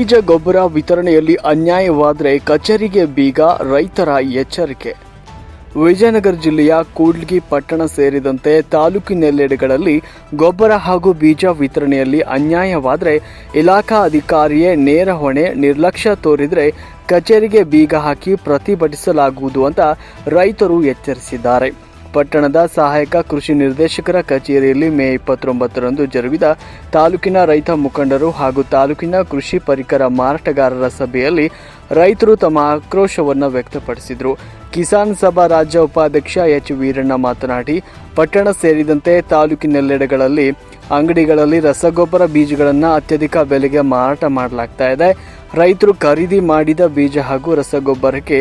ಬೀಜ ಗೊಬ್ಬರ ವಿತರಣೆಯಲ್ಲಿ ಅನ್ಯಾಯವಾದರೆ ಕಚೇರಿಗೆ ಬೀಗ ರೈತರ ಎಚ್ಚರಿಕೆ. ವಿಜಯನಗರ ಜಿಲ್ಲೆಯ ಕೂಡ್ಲಿಗಿ ಪಟ್ಟಣ ಸೇರಿದಂತೆ ತಾಲೂಕಿನೆಲ್ಲೆಡೆಗಳಲ್ಲಿ ಗೊಬ್ಬರ ಹಾಗೂ ಬೀಜ ವಿತರಣೆಯಲ್ಲಿ ಅನ್ಯಾಯವಾದರೆ ಇಲಾಖಾ ಅಧಿಕಾರಿಯೇ ನೇರ ಹೊಣೆ, ನಿರ್ಲಕ್ಷ್ಯ ತೋರಿದರೆ ಕಚೇರಿಗೆ ಬೀಗ ಹಾಕಿ ಪ್ರತಿಭಟಿಸಲಾಗುವುದು ಅಂತ ರೈತರು ಎಚ್ಚರಿಸಿದ್ದಾರೆ. ಪಟ್ಟಣದ ಸಹಾಯಕ ಕೃಷಿ ನಿರ್ದೇಶಕರ ಕಚೇರಿಯಲ್ಲಿ ಮೇ ಇಪ್ಪತ್ತೊಂಬತ್ತರಂದು ಜರುಗಿದ ತಾಲೂಕಿನ ರೈತ ಮುಖಂಡರು ಹಾಗೂ ತಾಲೂಕಿನ ಕೃಷಿ ಪರಿಕರ ಮಾರಾಟಗಾರರ ಸಭೆಯಲ್ಲಿ ರೈತರು ತಮ್ಮ ಆಕ್ರೋಶವನ್ನು ವ್ಯಕ್ತಪಡಿಸಿದರು. ಕಿಸಾನ್ ಸಭಾ ರಾಜ್ಯ ಉಪಾಧ್ಯಕ್ಷ ಎಚ್ ವೀರಣ್ಣ ಮಾತನಾಡಿ, ಪಟ್ಟಣ ಸೇರಿದಂತೆ ತಾಲೂಕಿನೆಲ್ಲೆಡೆಗಳಲ್ಲಿ ಅಂಗಡಿಗಳಲ್ಲಿ ರಸಗೊಬ್ಬರ ಬೀಜಗಳನ್ನು ಅತ್ಯಧಿಕ ಬೆಲೆಗೆ ಮಾರಾಟ ಮಾಡಲಾಗ್ತಾ ಇದೆ. ರೈತರು ಖರೀದಿ ಮಾಡಿದ ಬೀಜ ಹಾಗೂ ರಸಗೊಬ್ಬರಕ್ಕೆ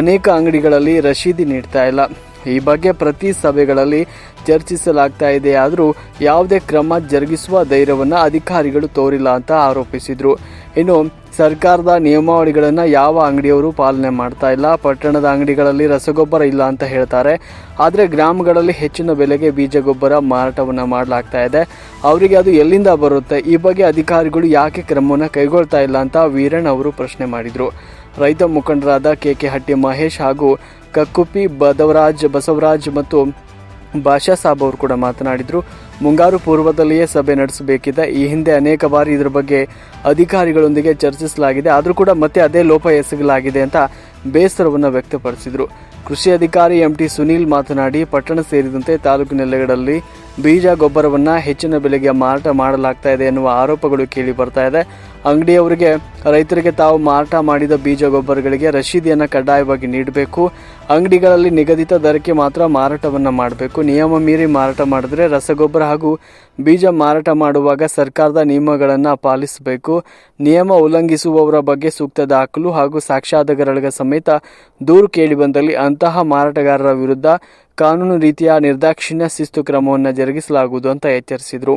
ಅನೇಕ ಅಂಗಡಿಗಳಲ್ಲಿ ರಶೀದಿ ನೀಡ್ತಾ ಇಲ್ಲ. ಈ ಬಗ್ಗೆ ಪ್ರತಿ ಸಭೆಗಳಲ್ಲಿ ಚರ್ಚಿಸಲಾಗ್ತಾ ಇದೆ. ಆದರೂ ಯಾವುದೇ ಕ್ರಮ ಜರುಗಿಸುವ ಧೈರ್ಯವನ್ನು ಅಧಿಕಾರಿಗಳು ತೋರಿಲ್ಲ ಅಂತ ಆರೋಪಿಸಿದರು. ಇನ್ನು ಸರ್ಕಾರದ ನಿಯಮಾವಳಿಗಳನ್ನು ಯಾವ ಅಂಗಡಿಯವರು ಪಾಲನೆ ಮಾಡ್ತಾ ಇಲ್ಲ? ಪಟ್ಟಣದ ಅಂಗಡಿಗಳಲ್ಲಿ ರಸಗೊಬ್ಬರ ಇಲ್ಲ ಅಂತ ಹೇಳ್ತಾರೆ. ಆದರೆ ಗ್ರಾಮಗಳಲ್ಲಿ ಹೆಚ್ಚಿನ ಬೆಲೆಗೆ ಬೀಜ ಗೊಬ್ಬರ ಮಾರಾಟವನ್ನು ಮಾಡಲಾಗ್ತಾ ಇದೆ. ಅವರಿಗೆ ಅದು ಎಲ್ಲಿಂದ ಬರುತ್ತೆ? ಈ ಬಗ್ಗೆ ಅಧಿಕಾರಿಗಳು ಯಾಕೆ ಕ್ರಮವನ್ನು ಕೈಗೊಳ್ತಾ ಇಲ್ಲ ಅಂತ ವೀರಣ್ಣ ಅವರು ಪ್ರಶ್ನೆ ಮಾಡಿದರು. ರೈತ ಮುಖಂಡರಾದ ಕೆ ಕೆ ಹಟ್ಟಿ ಮಹೇಶ್ ಹಾಗೂ ಕಕ್ಕುಪ್ಪಿ ಬದವರಾಜ್ ಬಸವರಾಜ್ ಮತ್ತು ಭಾಷಾ ಸಾಬ್ ಅವರು ಕೂಡ ಮಾತನಾಡಿದರು. ಮುಂಗಾರು ಪೂರ್ವದಲ್ಲಿಯೇ ಸಭೆ ನಡೆಸಬೇಕಿದೆ. ಈ ಹಿಂದೆ ಅನೇಕ ಬಾರಿ ಇದರ ಬಗ್ಗೆ ಅಧಿಕಾರಿಗಳೊಂದಿಗೆ ಚರ್ಚಿಸಲಾಗಿದೆ. ಆದರೂ ಕೂಡ ಮತ್ತೆ ಅದೇ ಲೋಪ ಎಸಗಲಾಗಿದೆ ಅಂತ ಬೇಸರವನ್ನು ವ್ಯಕ್ತಪಡಿಸಿದರು. ಕೃಷಿ ಅಧಿಕಾರಿ ಎಂ ಟಿ ಸುನೀಲ್ ಮಾತನಾಡಿ, ಪಟ್ಟಣ ಸೇರಿದಂತೆ ತಾಲೂಕಿನೆಲ್ಲೆಗಳಲ್ಲಿ ಬೀಜ ಗೊಬ್ಬರವನ್ನು ಹೆಚ್ಚಿನ ಬೆಲೆಗೆ ಮಾರಾಟ ಮಾಡಲಾಗ್ತಾ ಇದೆ ಎನ್ನುವ ಆರೋಪಗಳು ಕೇಳಿ ಬರ್ತಾ ಇದೆ. ಅಂಗಡಿಯವರಿಗೆ, ರೈತರಿಗೆ ತಾವು ಮಾರಾಟ ಮಾಡಿದ ಬೀಜ ಗೊಬ್ಬರಗಳಿಗೆ ರಶೀದಿಯನ್ನು ಕಡ್ಡಾಯವಾಗಿ ನೀಡಬೇಕು. ಅಂಗಡಿಗಳಲ್ಲಿ ನಿಗದಿತ ದರಕ್ಕೆ ಮಾತ್ರ ಮಾರಾಟವನ್ನು ಮಾಡಬೇಕು. ನಿಯಮ ಮೀರಿ ಮಾರಾಟ ಮಾಡಿದ್ರೆ ರಸಗೊಬ್ಬರ ಹಾಗೂ ಬೀಜ ಮಾರಾಟ ಮಾಡುವಾಗ ಸರ್ಕಾರದ ನಿಯಮಗಳನ್ನು ಪಾಲಿಸಬೇಕು. ನಿಯಮ ಉಲ್ಲಂಘಿಸುವವರ ಬಗ್ಗೆ ಸೂಕ್ತ ದಾಖಲು ಹಾಗೂ ಸಾಕ್ಷ್ಯಾಧಾರಗಳ ಸಮೇತ ದೂರು ಕೇಳಿಬಂದಲ್ಲಿ ಅಂತಹ ಮಾರಾಟಗಾರರ ವಿರುದ್ಧ ಕಾನೂನು ರೀತಿಯ ನಿರ್ದಾಕ್ಷಿಣ್ಯ ಶಿಸ್ತು ಕ್ರಮವನ್ನು ಜರುಗಿಸಲಾಗುವುದು ಅಂತ ಎಚ್ಚರಿಸಿದರು.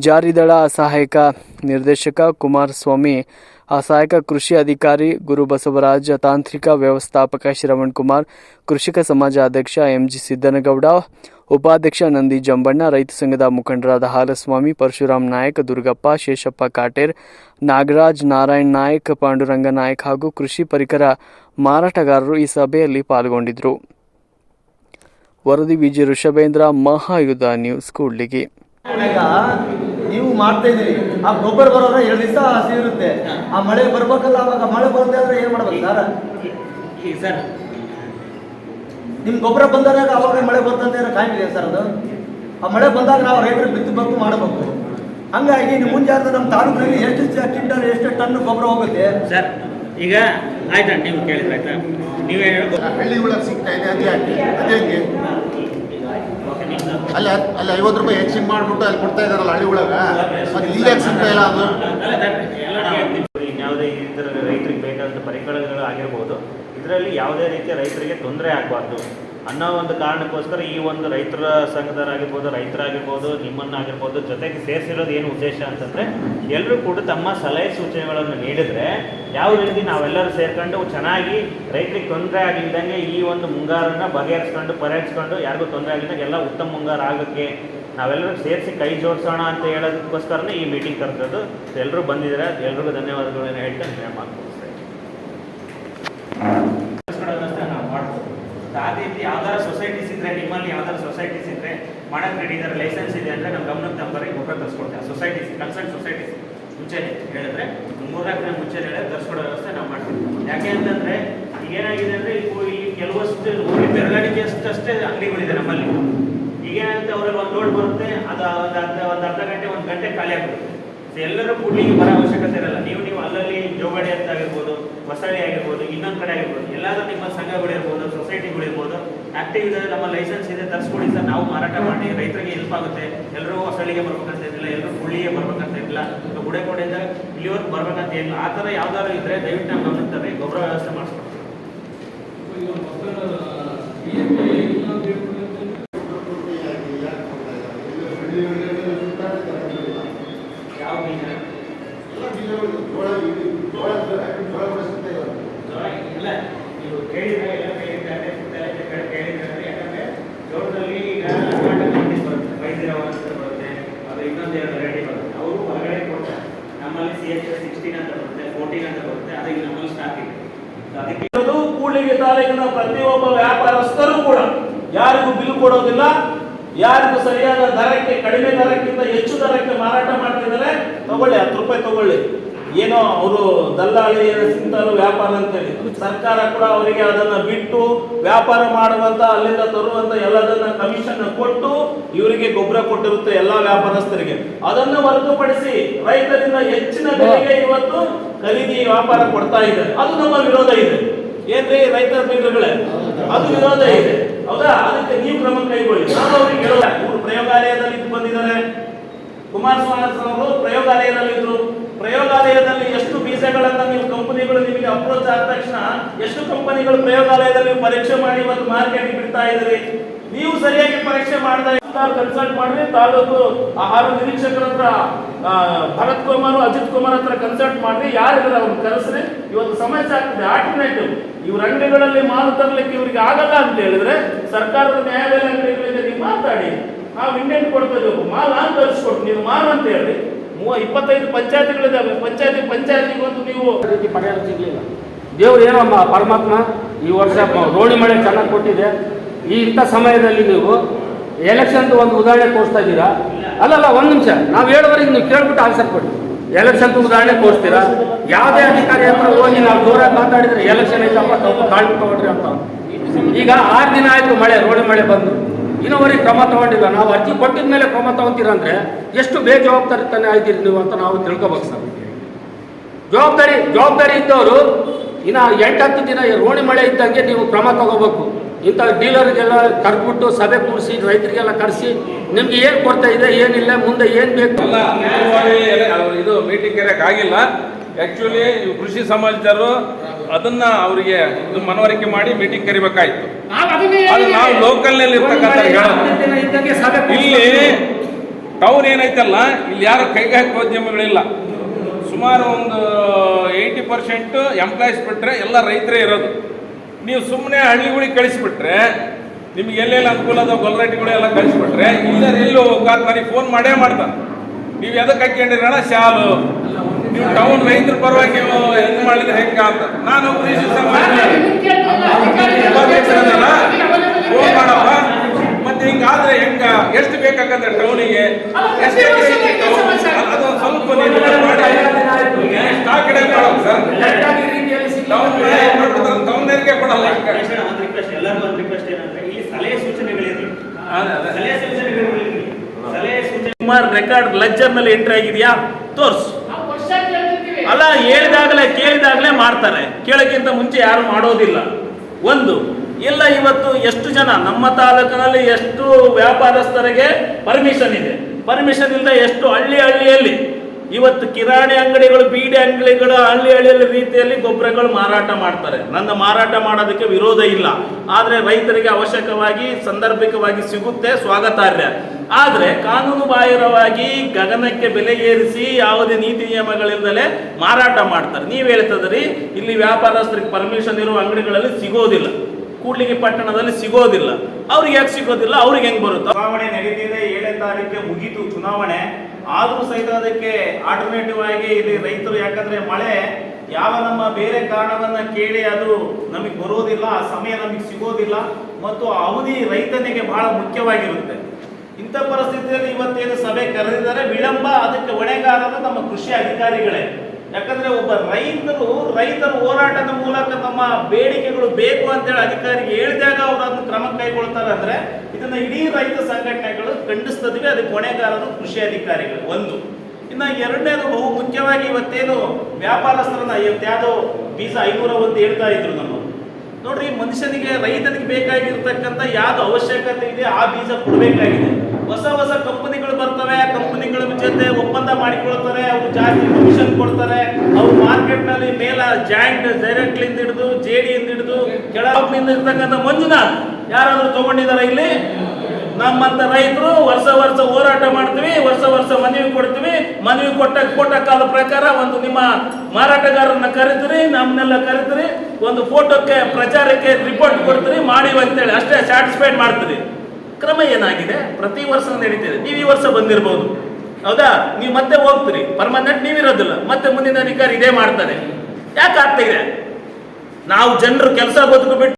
ಜಾರಿದಳ ಸಹಾಯಕ ನಿರ್ದೇಶಕ ಕುಮಾರಸ್ವಾಮಿ ಸಹಾಯಕ ಕೃಷಿ ಅಧಿಕಾರಿ ಗುರು ಬಸವರಾಜ, ತಾಂತ್ರಿಕ ವ್ಯವಸ್ಥಾಪಕ ಶ್ರವಣ್ ಕುಮಾರ್, ಕೃಷಿಕ ಸಮಾಜ ಅಧ್ಯಕ್ಷ ಎಂಜಿ ಸಿದ್ದನಗೌಡ, ಉಪಾಧ್ಯಕ್ಷ ನಂದಿ ಜಂಬಣ್ಣ, ರೈತ ಸಂಘದ ಮುಖಂಡರಾದ ಹಾಲಸ್ವಾಮಿ, ಪರಶುರಾಮ್ ನಾಯಕ್, ದುರ್ಗಪ್ಪ ಶೇಷಪ್ಪ ಕಾಟೇರ್, ನಾಗರಾಜ್ ನಾರಾಯಣ್ ನಾಯಕ್, ಪಾಂಡುರಂಗ ನಾಯಕ್ ಹಾಗೂ ಕೃಷಿ ಪರಿಕರ ಮಾರಾಟಗಾರರು ಈ ಸಭೆಯಲ್ಲಿ ಪಾಲ್ಗೊಂಡಿದ್ದರು. ವರದಿ ವಿಜಯ ಋಷಭೇಂದ್ರ ಮಹಾಯುಧ ನ್ಯೂಸ್, ಕೂಡ್ಲಿಗಿ. ನೀವು ಮಾಡ್ತಾ ಇದೀರಿ ಆ ಗೊಬ್ಬರ ಬರೋದ್ರೆ ಎರಡು ದಿವಸ ಹಸಿ ಇರುತ್ತೆ. ಆ ಮಳೆ ಬರ್ಬೇಕಲ್ಲ ಅವಾಗ ಮಳೆ ಬರುತ್ತೆ ಅಂದ್ರೆ ಏನ್ ಮಾಡ್ಬೇಕು ಸರ್? ಸರ್ ನಿಮ್ ಗೊಬ್ಬರ ಬಂದಾಗ ಅವಾಗ ಮಳೆ ಬರ್ತಂತ ಏನೋ ಕಾಯ್ತಿದೆ ಸರ್ ಅದು. ಆ ಮಳೆ ಬಂದಾಗ ನಾವು ರೈತರು ಬಿತ್ತಬೇಕು ಮಾಡಬೇಕು. ಹಂಗಾಗಿ ನಿಮ್ಮ ಮುಂಜಾನೆ ನಮ್ಮ ತಾಲೂಕಿನಲ್ಲಿ ಎಷ್ಟು ಕ್ವಿಂಟಲ್ ಎಷ್ಟು ಟನ್ ಗೊಬ್ಬರ ಹೋಗುತ್ತೆ? ಸರ್ ಈಗ ಆಯ್ತಾ ನೀವು ಕೇಳಿದ್ರೆ ಆಯ್ತಾ? ನೀವೇ ಹೇಳ್ಬೋದು ಹಳ್ಳಿ ಒಳಗೆ ಸಿಗ್ತಾ ಇದೆ ಅದೇ ಅದೇ ಅಲ್ಲಿ ಅಲ್ಲಿ ಐವತ್ತು ರೂಪಾಯಿ ಹೆಚ್ಚಿಗೆ ಮಾಡಿಬಿಟ್ಟು ಅಲ್ಲಿ ಕೊಡ್ತಾ ಇದಾರಲ್ಲ ಹಳ್ಳಿ ಒಳಗೆ ಮತ್ತೆ ಇಲ್ಲಿ ಯಾಕೆ ಸಿಗ್ತಾ ಇಲ್ಲ ಅದು? ಯಾವುದೇ ಇದರ ರೈತರಿಗೆ ಬೇಕಾದಂಥ ಪರಿಕರಗಳು ಆಗಿರ್ಬೋದು, ಇದರಲ್ಲಿ ಯಾವುದೇ ರೀತಿಯ ರೈತರಿಗೆ ತೊಂದರೆ ಆಗಬಾರ್ದು ಅನ್ನೋ ಒಂದು ಕಾರಣಕ್ಕೋಸ್ಕರ ಈ ಒಂದು ರೈತರ ಸಂಘದವರಾಗಿರ್ಬೋದು, ರೈತರಾಗಿರ್ಬೋದು, ನಿಮ್ಮನ್ನಾಗಿರ್ಬೋದು ಜೊತೆಗೆ ಸೇರಿಸಿರೋದು ಏನು ಉದ್ದೇಶ ಅಂತಂದರೆ ಎಲ್ಲರೂ ಕೂಡ ತಮ್ಮ ಸಲಹೆ ಸೂಚನೆಗಳನ್ನು ನೀಡಿದರೆ ಯಾವ ರೀತಿ ನಾವೆಲ್ಲರೂ ಸೇರ್ಕೊಂಡು ಚೆನ್ನಾಗಿ ರೈತರಿಗೆ ತೊಂದರೆ ಆಗಿಲ್ದಂಗೆ ಈ ಒಂದು ಮುಂಗಾರನ್ನು ಬಗೆಹರಿಸ್ಕೊಂಡು, ಪರಿಹರಿಸ್ಕೊಂಡು, ಯಾರಿಗೂ ತೊಂದರೆ ಆಗಿದ್ದಂಗೆ ಎಲ್ಲ ಉತ್ತಮ ಮುಂಗಾರ ಆಗೋಕ್ಕೆ ನಾವೆಲ್ಲರೂ ಸೇರಿಸಿ ಕೈ ಜೋಡಿಸೋಣ ಅಂತ ಹೇಳೋದಕ್ಕೋಸ್ಕರನೇ ಈ ಮೀಟಿಂಗ್ ಕರೆದದ್ದು. ಎಲ್ಲರೂ ಬಂದಿದ್ದಾರೆ? ಎಲ್ರಿಗೂ ಧನ್ಯವಾದಗಳನ್ನು ಹೇಳ್ತಾ ನಾನು ಇದ್ದೀನಿ. ನಾವು ಮಾಡ್ಬೋದು. ಅದೇ ರೀತಿ ಯಾವ್ದಾರ ಸೊಸೈಟೀಸ್ ಇದ್ರೆ, ನಿಮ್ಮಲ್ಲಿ ಯಾವ್ದಾರ ಸೊಸೈಟೀಸ್ ಇದ್ರೆ ಮಾಡಕ್ ರೆಡಿ ಇದ್ದಾರೆ ಲೈಸೆನ್ಸ್ ಇದೆ ಅಂದರೆ ನಮ್ಮ ಗಮನಕ್ಕೆ ತಂಬರಿ ಮುಖ ತರಿಸ್ಕೊಡ್ತೇವೆ ಸೊಸೈಟೀಸ್ ಕನ್ಸರ್ಟ್ ಸೊಸೈಟೀಸ್ ಮುಂಚೆನೆ ಹೇಳಿದ್ರೆ, ಮೂರ್ನಾಲ್ಕು ದಿನ ಮುಂಚೆ ಹೇಳಿದ್ರೆ ತರಿಸ್ಕೊಡೋ ವ್ಯವಸ್ಥೆ ನಾವು ಮಾಡ್ತೀವಿ. ಯಾಕೆ ಅಂತಂದ್ರೆ, ಈಗ ಏನಾಗಿದೆ ಅಂದ್ರೆ ಇಲ್ಲಿ ಕೆಲವಷ್ಟು ಅಷ್ಟೇ ಅಂಗಡಿಗಳಿದೆ ನಮ್ಮಲ್ಲಿ. ಏನಾಗುತ್ತೆ ಅವ್ರಿಗೆ ಒಂದು ಲೋಡ್ ಬರುತ್ತೆ, ಅದು ಒಂದು ಅರ್ಧ ಒಂದು ಅರ್ಧ ಗಂಟೆ, ಒಂದು ಗಂಟೆ ಖಾಲಿ ಆಗ್ಬಿಡುತ್ತೆ. ಎಲ್ಲರೂ ಕೂಡ್ಲಿಕ್ಕೆ ಬರೋ ಅವಶ್ಯಕತೆ ಇರಲ್ಲ. ನೀವು ನೀವು ಅಲ್ಲಲ್ಲಿ ಜೋಗಡಿ ಅಂತ ಆಗಿರ್ಬೋದು ಹೊಸಳಿ ಆಗಿರ್ಬೋದು, ಇನ್ನೊಂದು ಕಡೆ ಆಗಿರ್ಬೋದು, ಎಲ್ಲಾದ್ರೂ ನಿಮ್ಮ ಸಂಘಗಳಿರ್ಬೋದು ಸೊಸೈಟಿಗಳಿರ್ಬೋದು ಆಕ್ಟಿವ್ ಇದೆ ನಮ್ಮ ಲೈಸೆನ್ಸ್ ಇದೆ ತರಿಸ್ಕೊಳ್ಳಿ ಸರ್, ನಾವು ಮಾರಾಟ ಮಾಡಿ, ರೈತರಿಗೆ ಹೆಲ್ಪ್ ಆಗುತ್ತೆ. ಎಲ್ಲರೂ ಹೊಸಳಿಗೆ ಬರ್ಬೇಕಂತ ಇರಲಿಲ್ಲ ಎಲ್ಲರೂ ಹುಳ್ಳಿಗೆ ಬರ್ಬೇಕಂತ ಇರಲಿಲ್ಲ ಗುಡೆ ಕೊಡೆಯಿಂದ ಇಲ್ಲಿವರೆಗೆ ಬರ್ಬೇಕಂತ ಇಲ್ಲ. ಆ ಥರ ಯಾವ್ದಾದ್ರು ಇದ್ರೆ ದಯವಿಟ್ಟು ನಾವು ಗಮನಿಸ್ತಾರೆ ಗೊಬ್ಬರ ವ್ಯವಸ್ಥೆ ಮಾಡಿಸ್ಕೊಡ್ತೀವಿ ಯಾವ ಬೀಜ ಇಲ್ಲ ನೀವು ಕೇಳಿದ್ರೆ ಎಲ್ಲ ಕೇಳಿದ್ದಾರೆ ಎಲ್ಲ ಕಡೆ ಕೇಳಿದ್ದಾರೆ ಯಾಕಂದ್ರೆ ಜೋಳದಲ್ಲಿ ಈಗ ಕರ್ನಾಟಕ ಬರುತ್ತೆ ವೈದ್ಯರ ಅಂತ ಬರುತ್ತೆ ಅದು ಇನ್ನೊಂದು ಎರಡು ವೆರೈಟಿ ಬರುತ್ತೆ ಅವರು ಹೊರಗಡೆ ಕೊಡ್ತಾರೆ ನಮ್ಮಲ್ಲಿ ಸಿ ಎಚ್ ಸಿಕ್ಸ್ಟೀನ್ ಅಂತ ಬರುತ್ತೆ ಫೋರ್ಟೀನ್ ಅಂತ ಬರುತ್ತೆ ಅದಕ್ಕೆ ನಮ್ಮಲ್ಲಿ ಸ್ಟಾಕ್ ಇದೆ So ಅದಕ್ಕೆ ಇರೋದು ಕೂಡ್ಲಿಗಿ ತಾಲೂಕಿನ ಪ್ರತಿಯೊಬ್ಬ ವ್ಯಾಪಾರಸ್ಥರು ಕೂಡ ಯಾರಿಗೂ ಬಿಲ್ ಕೊಡೋದಿಲ್ಲ ಯಾರಿಗೂ ಸರಿಯಾದ ದರಕ್ಕೆ ಕಡಿಮೆ ದರಕ್ಕಿಂತ ಹೆಚ್ಚು ದರಕ್ಕೆ ಮಾರಾಟ ಮಾಡ್ತಿದ್ದಾರೆ ತಗೊಳ್ಳಿ ಹತ್ತು ರೂಪಾಯಿ ತಗೊಳ್ಳಿ. ಏನೋ ಅವರು ದಲ್ಲಾಳಿ ಸಿಂತಲು ವ್ಯಾಪಾರ ಅಂತೇಳಿ. ಸರ್ಕಾರ ಕೂಡ ಅವರಿಗೆ ಅದನ್ನ ಬಿಟ್ಟು ವ್ಯಾಪಾರ ಮಾಡುವಂತ ಅಲ್ಲಿಂದ ತರುವಂತ ಎಲ್ಲದನ್ನ ಕಮಿಷನ್ ಕೊಟ್ಟು ಇವರಿಗೆ ಗೊಬ್ಬರ ಕೊಟ್ಟಿರುತ್ತೆ ಎಲ್ಲಾ ವ್ಯಾಪಾರಸ್ಥರಿಗೆ. ಅದನ್ನು ಹೊರತುಪಡಿಸಿ ರೈತರಿಂದ ಹೆಚ್ಚಿನ ಬೆಲೆಗೆ ಇವತ್ತು ಖರೀದಿ ವ್ಯಾಪಾರ ಕೊಡ್ತಾ ಇದೆ. ಅದು ನಮ್ಮ ವಿರೋಧ ಇದೆ. ಏನ್ರಿ ರೈತರ ಮಿತ್ರಗಳೇ? ಅದು ವಿರೋಧ ಇದೆ. ಹೌದಾ? ಅದಕ್ಕೆ ನೀವು ಕ್ರಮ ಕೈಗೊಳ್ಳಿ. ನಾನು ಅವ್ರಿಗೆ ಹೇಳೋಲ್ಲ. ಇವರು ಪ್ರಯೋಗಾಲಯದಲ್ಲಿ ಇದ್ದು ಬಂದಿದ್ದಾರೆ. ಕುಮಾರಸ್ವಾಮಿ ಅವರು ಪ್ರಯೋಗಾಲಯದಲ್ಲಿ ಇದ್ರು ಪ್ರಯೋಗಾಲಯದಲ್ಲಿ ಎಷ್ಟು ಬೀಜಗಳನ್ನ ನೀವು ಕಂಪನಿಗಳು ನಿಮಗೆ ಅಪ್ರೋಚ್ ಆದ ತಕ್ಷಣ ಎಷ್ಟು ಕಂಪನಿಗಳು ಪ್ರಯೋಗಾಲಯದಲ್ಲಿ ಪರೀಕ್ಷೆ ಮಾಡಿ ಒಂದು ಮಾರ್ಕೆಟ್ ಬಿಡ್ತಾ ಇದ್ರಿ ನೀವು ಸರಿಯಾಗಿ ಪರೀಕ್ಷೆ ಮಾಡಿದ ಕನ್ಸಲ್ಟ್ ಮಾಡಿದ್ರೆ ತಾಲೂಕು ಆಹಾರ ನಿರೀಕ್ಷಕರ ಹತ್ರ ಭರತ್ ಕುಮಾರ್, ಅಜಿತ್ ಕುಮಾರ್ ಹತ್ರ ಕನ್ಸಲ್ಟ್ ಮಾಡಿದ್ರೆ ಯಾರಿಲ್ಲ ಅವ್ರು ಕರೆಸ್ರಿ. ಇವತ್ತು ಸಮಸ್ಯೆ ಆಗ್ತದೆ ಆಲ್ಟರ್ನೇಟಿವ್ ಇವ್ರ ಅಂಗಡಿಗಳಲ್ಲಿ ಮಾಲು ತರಲಿಕ್ಕೆ ಇವ್ರಿಗೆ ಆಗಲ್ಲ ಅಂತ ಹೇಳಿದ್ರೆ ಸರ್ಕಾರದ ನ್ಯಾಯಾಲಯ ಅಂಗಡಿಗಳಿಗೆ ನೀವು ಮಾತಾಡಿ. ನಾವು ಇಂಡೆಂಟ್ ಕೊಡ್ತೇವೆ ಮಾಲ್ ನಾನು ತರಿಸ್ಕೊಟ್ಟು ನೀವು ಮಾಲ್ ಅಂತ ಹೇಳಿ ಮೂವ, ಇಪ್ಪತ್ತೈದು ಪಂಚಾಯತ್ಗಳಿದ್ದಾವೆ ಪಂಚಾಯತಿ, ಪಂಚಾಯತಿಗೆ ಒಂದು ನೀವು ರೀತಿ ಪರಿಹಾರ ಸಿಗಲಿಲ್ಲ. ದೇವ್ರು ಏನಮ್ಮ ಪರಮಾತ್ಮ ಈ ವರ್ಷ ರೋಣಿ ಮಳೆ ಚೆನ್ನಾಗಿ ಕೊಟ್ಟಿದೆ. ಈ ಇಂಥ ಸಮಯದಲ್ಲಿ ನೀವು ಎಲೆಕ್ಷನ್ದು ಒಂದು ಉದಾಹರಣೆ ತೋರಿಸ್ತಾ ಇದ್ದೀರಾ? ಅಲ್ಲಲ್ಲ, ಒಂದು ನಿಮಿಷ. ನಾವು ಹೇಳುವವರೆಗೆ ನೀವು ಕೇಳ್ಬಿಟ್ಟು ಆನ್ಸರ್ ಕೊಡಿ. ಎಲೆಕ್ಷನ್ದು ಉದಾಹರಣೆ ತೋರಿಸ್ತೀರಾ? ಯಾವುದೇ ಅಧಿಕಾರಿ ಹತ್ರ ಹೋಗಿ ನಾವು ಜೋರಾಗಿ ಮಾತಾಡಿದ್ರೆ ಎಲೆಕ್ಷನ್ ಐತಪ್ಪ, ಸ್ವಲ್ಪ ತಾಳ್ಮೆ ತಗೊಳ್ರಿ ಅಂತ. ಈಗ ಆರು ದಿನ ಆಯಿತು ಮಳೆ, ರೋಡ್ ಮಳೆ ಬಂದು. ಇನ್ನೂವರೆಗೆ ಕ್ರಮ ತಗೊಂಡಿಲ್ಲ. ನಾವು ಅರ್ಜಿ ಕೊಟ್ಟಿದ ಮೇಲೆ ಕ್ರಮ ತಗೊಂತೀರಂದ್ರೆ ಎಷ್ಟು ಬೇಜವಾಬ್ದಾರಿ ತಾನೇ ಆಯ್ತೀರಿ ನೀವು ಅಂತ ನಾವು ತಿಳ್ಕೊಬೇಕು ಸರ್. ಜವಾಬ್ದಾರಿ ಜವಾಬ್ದಾರಿ ಇದ್ದವರು ಇನ್ನು ಎಂಟತ್ತು ದಿನ ರೋಣಿ ಮಳೆ ಇದ್ದಂಗೆ ನೀವು ಕ್ರಮ ತಗೋಬೇಕು. ಇಂಥ ಡೀಲರ್ಗೆಲ್ಲ ಕರ್ಬಿಟ್ಟು ಸಭೆ ಕೂರಿಸಿ ರೈತರಿಗೆಲ್ಲ ಕರೆಸಿ ನಿಮ್ಗೆ ಏನು ಕೊಡ್ತಾ ಇದೆ ಏನಿಲ್ಲ ಮುಂದೆ ಏನು ಬೇಕು? ಇದು ಮೀಟಿಂಗ್ ಕರೆಯಕ್ ಆಗಿಲ್ಲ ಆಕ್ಚುಲಿ ಕೃಷಿ ಸಮಾಜದವರು ಅದನ್ನ ಅವರಿಗೆ ಇದು ಮನವರಿಕೆ ಮಾಡಿ ಮೀಟಿಂಗ್ ಕರಿಬೇಕಾಯ್ತು. ಅದು ನಾವು ಲೋಕಲ್ನಲ್ಲಿ ನಲ್ಲಿ ಇರ್ತಕ್ಕಂಥ ಇಲ್ಲಿ ಟೌನ್ ಏನೈತಲ್ಲ ಇಲ್ಲಿ ಯಾರು ಕೈಗಾರಿಕೋದ್ಯಮಿಗಳಿಲ್ಲ. ಸುಮಾರು ಒಂದು ಏಯ್ಟಿ ಪರ್ಸೆಂಟ್ ಎಂಪ್ಲಾಯ್ಸ್ ಬಿಟ್ಟರೆ ಎಲ್ಲ ರೈತರೇ ಇರೋದು ನೀವು ಸುಮ್ಮನೆ ಹಳ್ಳಿಗಳಿಗೆ ಕಳಿಸಿಬಿಟ್ರೆ ನಿಮ್ಗೆ ಎಲ್ಲೆಲ್ಲಿ ಅನುಕೂಲ ಅದ ಗೊಲ್ರಟ್ಟಿಗಳು ಎಲ್ಲ ಕಳಿಸ್ಬಿಟ್ರೆ ಇಲ್ಲ ಎಲ್ಲೂ ನನಗೆ ಫೋನ್ ಮಾಡೇ ಮಾಡ್ತಾನೆ ನೀವು ಎದಕ್ಕೆ ಹಾಕ್ಕೊಂಡಿರೋಣ ಶಾಲು ನೀವು ಟೌನ್ ರೈತರ ಪರವಾಗಿ ನೀವು ಹೆಂಗ್ ಮಾಡಿದ್ರೆ ಹೆಂಗ ಅಂತ ನಾನು ಫೋನ್ ಮಾಡಪ್ಪ ಹಿಂಗಾದ್ರೆ ಹೆಂಗ? ಎಷ್ಟು ಬೇಕಾಗತ್ತೆ ಟೌನಿಗೆ? ಎಷ್ಟು ಸ್ವಲ್ಪ ಸ್ಟಾಕ್ ಸರ್. ಕೊಡಲ್ಲ ಕೃಷ್ಣ ಒಂದು ರಿಕ್ವೆಸ್ಟ್ ಎಲ್ಲರಿಗೂ ಒಂದು ರಿಕ್ವೆಸ್ಟ್ ಏನಂದ್ರೆ ಇಲ್ಲಿ ಸಲಹೆ ಸೂಚನೆಗಳಿರಲಿ. ಅದೇ, ಅದೇ. ಸಲಹೆ ಸೂಚನೆಗಳಿರಲಿ. ಸಲಹೆ ಸೂಚನೆ ಸುಮಾರು ರೆಕಾರ್ಡ್ ಲೆಕ್ಚರ್ನಲ್ಲಿ ಎಂಟ್ರಿ ಆಗಿದೆಯಾ? ತೋರ್ಸು. ಅಲ್ಲ ಹೇಳಿದಾಗಲೇ ಕೇಳಿದಾಗಲೇ ಮಾಡ್ತಾರೆ. ಕೇಳಕ್ಕಿಂತ ಮುಂಚೆ ಯಾರು ಮಾಡೋದಿಲ್ಲ. ಒಂದು ಇಲ್ಲ, ಇವತ್ತು ಎಷ್ಟು ಜನ? ನಮ್ಮ ತಾಲೂಕಿನಲ್ಲಿ ಎಷ್ಟು ವ್ಯಾಪಾರಸ್ಥರಿಗೆ ಪರ್ಮಿಷನ್ ಇದೆ? ಪರ್ಮಿಷನ್ ಇಲ್ಲದೆ ಎಷ್ಟು ಹಳ್ಳಿ ಹಳ್ಳಿಯಲ್ಲಿ? ಇವತ್ತು ಕಿರಾಣಿ ಅಂಗಡಿಗಳು, ಬೀಡಿ ಅಂಗಡಿಗಳು ಹಳ್ಳಿ ಹಳ್ಳಿಯಲ್ಲಿ ರೀತಿಯಲ್ಲಿ ಗೊಬ್ಬರಗಳು ಮಾರಾಟ ಮಾಡ್ತಾರೆ. ನನ್ನ ಮಾರಾಟ ಮಾಡೋದಕ್ಕೆ ವಿರೋಧ ಇಲ್ಲ. ಆದರೆ ರೈತರಿಗೆ ಅವಶ್ಯಕವಾಗಿ, ಸಂದರ್ಭಿಕವಾಗಿ ಸಿಗುತ್ತೆ ಸ್ವಾಗತಾರ್ಹ. ಆದರೆ ಕಾನೂನು ಬಾಹಿರವಾಗಿ ಗಗನಕ್ಕೆ ಬೆಲೆ ಏರಿಸಿ ಯಾವುದೇ ನೀತಿ ನಿಯಮಗಳಿಂದಲೇ ಮಾರಾಟ ಮಾಡ್ತಾರೆ. ನೀವು ಹೇಳ್ತದ್ರಿ ಇಲ್ಲಿ ವ್ಯಾಪಾರಸ್ಥರಿಗೆ ಪರ್ಮಿಷನ್ ಇರುವ ಅಂಗಡಿಗಳಲ್ಲಿ ಸಿಗೋದಿಲ್ಲ. ಕೂಡ್ಲಿಗಿ ಪಟ್ಟಣದಲ್ಲಿ ಸಿಗೋದಿಲ್ಲ. ಅವ್ರಿಗೆ ಯಾಕೆ ಸಿಗೋದಿಲ್ಲ? ಅವ್ರಿಗೆ ಹೆಂಗ್ ಬರುತ್ತೆ? ಚುನಾವಣೆ ನಡೀತಿದೆ, ಏಳನೇ ತಾರೀಕಿಗೆ ಮುಗೀತು ಚುನಾವಣೆ. ಆದರೂ ಸಹಿತ ಅದಕ್ಕೆ ಆಲ್ಟರ್ನೇಟಿವ್ ಆಗಿ ಇಲ್ಲಿ ರೈತರು ಯಾಕಂದ್ರೆ ಮಳೆ ಯಾವ ನಮ್ಮ ಬೇರೆ ಕಾರಣವನ್ನ ಕೇಳಿ ಅದು ನಮಗೆ ಬರೋದಿಲ್ಲ, ಆ ಸಮಯ ನಮಗೆ ಸಿಗೋದಿಲ್ಲ ಮತ್ತು ಅವಧಿ ರೈತನಿಗೆ ಬಹಳ ಮುಖ್ಯವಾಗಿರುತ್ತೆ. ಇಂಥ ಪರಿಸ್ಥಿತಿಯಲ್ಲಿ ಇವತ್ತೇನು ಸಭೆ ಕರೆದಿದ್ದಾರೆ, ವಿಳಂಬ, ಅದಕ್ಕೆ ಹೊಣೆಗಾರರು ನಮ್ಮ ಕೃಷಿ ಅಧಿಕಾರಿಗಳೇ. ಯಾಕಂದ್ರೆ ಒಬ್ಬ ರೈತರು, ರೈತರ ಹೋರಾಟದ ಮೂಲಕ ತಮ್ಮ ಬೇಡಿಕೆಗಳು ಬೇಕು ಅಂತೇಳಿ ಅಧಿಕಾರಿಗೆ ಹೇಳಿದಾಗ ಅವರು ಅದನ್ನು ಕ್ರಮ ಕೈಗೊಳ್ತಾರೆ ಅಂದ್ರೆ ಇದನ್ನ ಇಡೀ ರೈತ ಸಂಘಟನೆಗಳು ಖಂಡಿಸ್ತದಿವೆ ಅದಕ್ಕೆ ಹೊಣೆಗಾರರು ಕೃಷಿ ಅಧಿಕಾರಿಗಳು, ಒಂದು. ಇನ್ನ ಎರಡನೇದು ಬಹು ಮುಖ್ಯವಾಗಿ ಇವತ್ತೇನು ವ್ಯಾಪಾರಸ್ಥರನ್ನ ಇವತ್ತ್ಯಾವುದೋ ಬೀಜ ಐನೂರ ಒಂದು ಹೇಳ್ತಾ ಇದ್ರು ನಮ್ಮ ನೋಡ್ರಿ, ಮನುಷ್ಯನಿಗೆ, ರೈತನಿಗೆ ಬೇಕಾಗಿರ್ತಕ್ಕಂಥ ಯಾವ್ದು ಅವಶ್ಯಕತೆ ಇದೆ, ಆ ಬೀಜ ಕೊಡಬೇಕಾಗಿದೆ. ಹೊಸ ಹೊಸ ಕಂಪನಿಗಳು ಬರ್ತವೆ ಕಂಪನಿಗಳ ಜೊತೆ ಒಪ್ಪಂದ ಮಾಡಿಕೊಳ್ತಾರೆ ಅವರು ಜಾಸ್ತಿ ಕಮಿಷನ್ ಕೊಡ್ತಾರೆ, ಅವ್ರು ಮಾರ್ಕೆಟ್ನಲ್ಲಿ ಮೇಲ ಜಾಯಿಂಟ್ ಡೈರೆಕ್ಟ್ಲಿಂದ ಹಿಡಿದು ಜೇಡಿಯಿಂದ ಹಿಡಿದು ಕೆಳಗಿಂದ ಇರ್ತಕ್ಕಂಥ ಮಂಜುನಾಥ್, ಯಾರಾದ್ರೂ ತಗೊಂಡಿದಾರ ಇಲ್ಲಿ? ನಮ್ಮಂತ ರೈತರು ವರ್ಷ ವರ್ಷ ಹೋರಾಟ ಮಾಡ್ತೀವಿ, ವರ್ಷ ವರ್ಷ ಮನವಿ ಕೊಡ್ತೀವಿ, ಮನವಿ ಕೊಟ್ಟ ಕೊಟ್ಟ ಕಾಲ ಪ್ರಕಾರ ಒಂದು ನಿಮ್ಮ ಮಾರಾಟಗಾರರನ್ನ ಕರಿತೀರಿ ನಮ್ಮನ್ನೆಲ್ಲ ಕರಿತೀರಿ, ಒಂದು ಫೋಟೋಕ್ಕೆ, ಪ್ರಚಾರಕ್ಕೆ ರಿಪೋರ್ಟ್ ಕೊಡ್ತೀರಿ, ಮಾಡಿವಿ ಅಂತೇಳಿ, ಅಷ್ಟೇ ಸ್ಯಾಟಿಸ್ಫೈಡ್ ಮಾಡ್ತೀರಿ. ಕ್ರಮ ಏನಾಗಿದೆ? ಪ್ರತಿ ವರ್ಷ ನಡೀತಿದೆ. ನೀವು ಈ ವರ್ಷ ಬಂದಿರ್ಬೋದು. ಹೌದಾ? ನೀವು ಮತ್ತೆ ಹೋಗ್ತೀರಿ. ಪರ್ಮನೆಂಟ್ ನೀವಿರೋದಿಲ್ಲ ಮತ್ತೆ ಮುಂದಿನ ಅಧಿಕಾರಿ ಇದೇ ಮಾಡ್ತಾರೆ. ಯಾಕೆ ಆಗ್ತಾ ಇದೆ? ನಾವು ಜನರು ಕೆಲಸ ಬದುಕು ಬಿಟ್ಟು